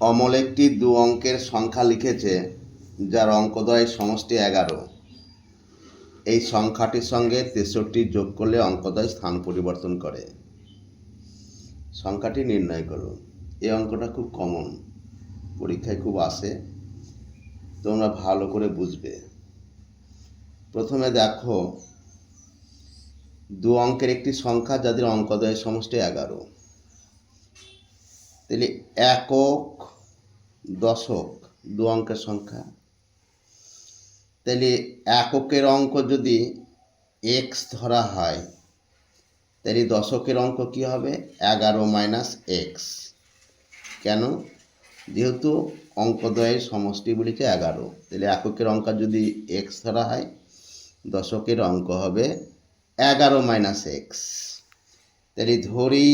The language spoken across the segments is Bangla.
অমল একটি দু অঙ্কের সংখ্যা লিখেছে, যার অঙ্কদ্বয়ের সমষ্টি এগারো। এই সংখ্যাটির সঙ্গে তেষট্টি যোগ করলে অঙ্কদ্বয় স্থান পরিবর্তন করে। সংখ্যাটি নির্ণয় করুন এই অঙ্কটা খুব কমন পরীক্ষায় খুব আসে। তোমরা ভালো করে বুঝবে। প্রথমে দেখো, দু অঙ্কের একটি সংখ্যা যাদের অঙ্কদ্বয়ের সমষ্টি এগারো। তাহলে একক দশক, দু অঙ্কের সংখ্যা। তাহলে এককের অঙ্ক যদি এক্স ধরা হয় তাহলে দশকের অঙ্ক কি হবে? এগারো মাইনাস এক্স কেন? যেহেতু অঙ্কদ্বয়ের সমষ্টি বলেছে এগারো। তাহলে এককের অঙ্ক যদি এক্স ধরা হয়, দশকের অঙ্ক হবে এগারো মাইনাস এক্স তাহলে ধরি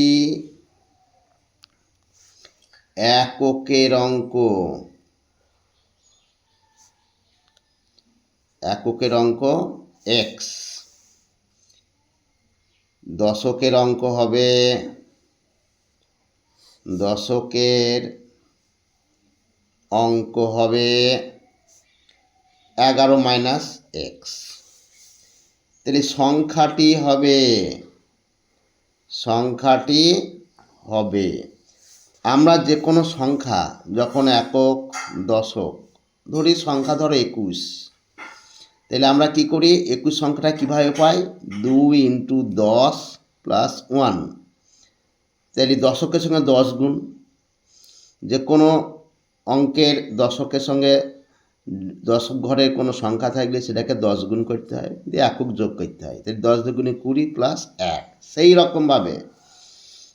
এককের অঙ্ক এককের অঙ্ক এক্স দশকের অঙ্ক হবে দশকের অঙ্ক হবে এগারো মাইনাস এক্স তাহলে সংখ্যাটি হবে সংখ্যাটি হবে আমরা যে কোনো সংখ্যা যখন একক, দশক, ধরি সংখ্যা ধরো একুশ, তাহলে আমরা কি করি? একুশ সংখ্যাটা কীভাবে পাই? দুই ইন্টু দশ প্লাস ওয়ান, তাহলে দশকের সঙ্গে দশ গুণ, যে কোনো অঙ্কের দশকের সঙ্গে দশক ঘরের কোনো সংখ্যা থাকলে সেটাকে দশ গুণ করতে হয়, দিয়ে একক যোগ করতে হয়, তাহলে দশ দুগুণে কুড়ি প্লাস এক, সেই রকমভাবে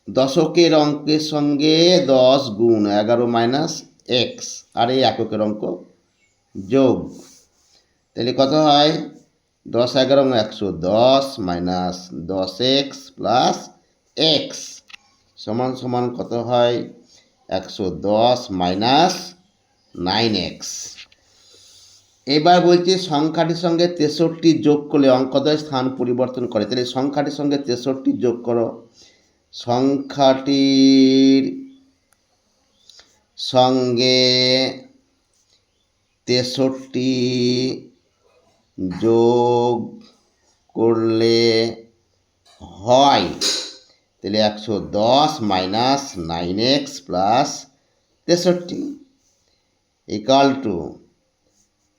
দশকের অঙ্কের সঙ্গে দশ গুণ, এগারো মাইনাস এক্স আর এই এককের অঙ্ক যোগ। তাহলে কত হয়? দশ, এগারো একশো, দশ মাইনাস দশ এক্স প্লাস এক্স সমান সমান কত হয়? একশো দশ মাইনাস নাইন এক্স এবার বলছি সংখ্যাটির সঙ্গে তেষট্টি যোগ করলে অঙ্কদয় স্থান পরিবর্তন করে। তাহলে সংখ্যাটির সঙ্গে তেষট্টি যোগ করো। সংখ্যাটির সঙ্গে তেষট্টি যোগ করলে হয়। তাহলে একশো দশ মাইনাস নাইন এক্স প্লাস তেষট্টি ইকাল টু।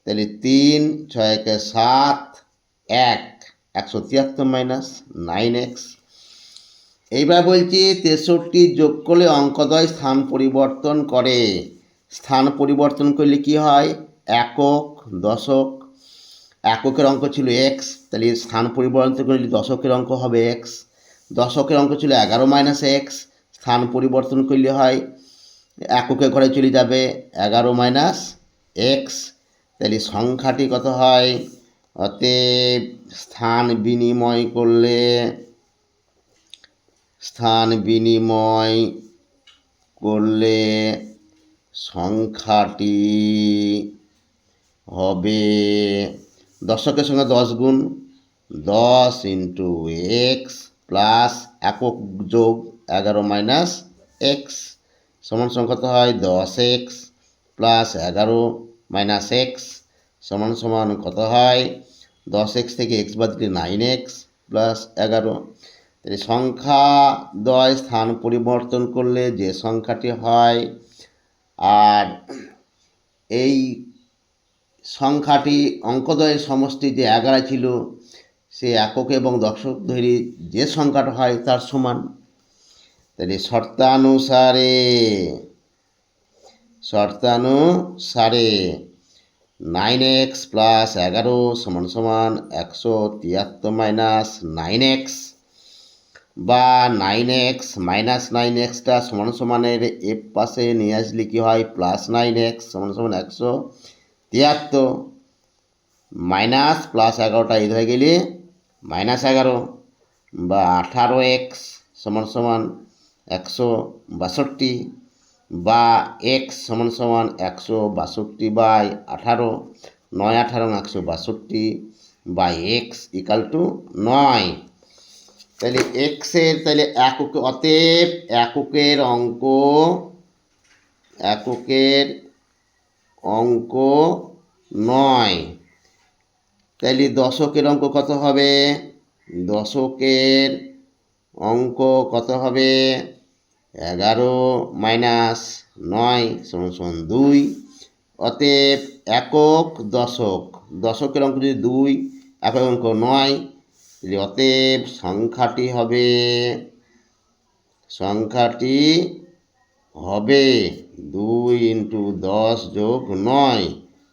তাহলে তিন ছয় একে সাত এক। একশো তিয়াত্তর মাইনাস নাইন এক্স। এইবার বলছি তেষট্টি যোগ করলে অঙ্কদ্বয় স্থান পরিবর্তন করে। স্থান পরিবর্তন করলে কি হয়? একক, দশক। এককের অঙ্ক ছিল এক্স তাহলে স্থান পরিবর্তন করলে দশকের অঙ্ক হবে এক্স দশকের অঙ্ক ছিল এগারো মাইনাস এক্স স্থান পরিবর্তন করলে হয় এককের ঘরে চলে যাবে এগারো মাইনাস এক্স তাহলে সংখ্যাটি কত হয়? অতএব স্থান বিনিময় করলে স্থান বিনিময় করলে সংখ্যাটি হবে দশকের সঙ্গে দশ গুণ, দশ ইন্টু এক্স প্লাস একক যোগ এগারো মাইনাস এক্স সমান সমান কত হয়? দশ এক্স প্লাস এগারো মাইনাস এক্স সমান সমান কত হয়? দশ এক্স থেকে এক্স বাদ দিলে নাইন এক্স প্লাস এগারো তাহলে সংখ্যা দয় স্থান পরিবর্তন করলে যে সংখ্যাটি হয়, আর এই সংখ্যাটি অঙ্কদয়ের সমষ্টি যে এগারো ছিল, সে একক এবং দশক ধরে যে সংখ্যাটা হয় তার সমান। তাহলে শর্তানুসারে শর্তানুসারে নাইন এক্স প্লাস এগারো সমান সমান একশো তিয়াত্তর মাইনাস নাইন এক্স বা নাইন এক্স মাইনাস নাইন এক্সটা সমান সমানের এফ পাশে নিয়ে আসলে কী হয়? প্লাস নাইন এক্স সমান সমান একশো তিয়াত্তর। মাইনাস প্লাস এগারোটা এই ধরে গেলে মাইনাস এগারো বা আঠারো এক্স সমান সমান একশো বাষট্টি বা এক্স সমান সমান একশো বাষট্টি বাই আঠারো, নয় আঠারো, একশো বাষট্টি বাই এক্স ইকাল টু নয়। তাহলে এক্সের তাহলে একক, অতএব এককের অঙ্ক এককের অঙ্ক নয়। তাহলে দশকের অঙ্ক কত হবে? দশকের অঙ্ক কত হবে? এগারো মাইনাস নয় সমান দুই। অতএব একক দশক, দশকের অঙ্ক যদি দুই, একক অঙ্ক নয় অতএব সংখ্যাটি হবে সংখ্যাটি হবে দুই ইন্টু দশ যোগ নয়,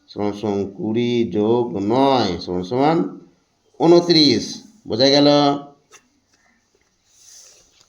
সমান সমান কুড়ি যোগ নয়, সমান সমান উনত্রিশ বোঝা গেল?